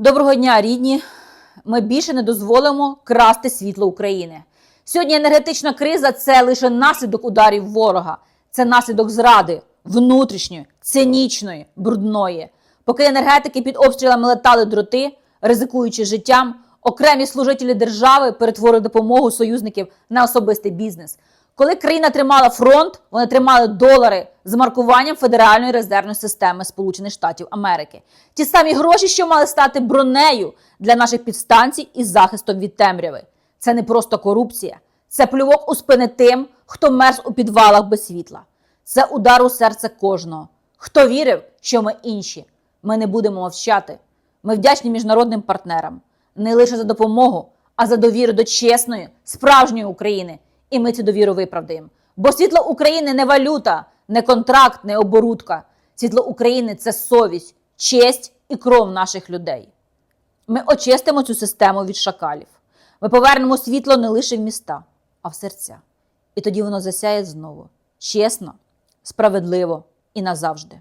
Доброго дня, рідні. Ми більше не дозволимо красти світло України. Сьогодні енергетична криза це лише наслідок ударів ворога, це наслідок зради внутрішньої, цинічної, брудної. Поки енергетики під обстрілами летали дроти, ризикуючи життям, окремі служителі держави перетворили допомогу союзників на особистий бізнес. Коли країна тримала фронт, вони тримали долари з маркуванням Федеральної резервної системи Сполучених Штатів Америки. Ті самі гроші, що мали стати бронею для наших підстанцій із захистом від темряви. Це не просто корупція, це плювок у спини тим, хто мерз у підвалах без світла. Це удар у серце кожного. Хто вірив, що ми інші. Ми не будемо мовчати. Ми вдячні міжнародним партнерам не лише за допомогу, а за довіру до чесної, справжньої України. І ми цю довіру виправдаємо. Бо світло України не валюта, не контракт, не оборудка. Світло України це совість, честь і кров наших людей. Ми очистимо цю систему від шакалів. Ми повернемо світло не лише в міста, а в серця. І тоді воно засяє знову чесно, справедливо і назавжди.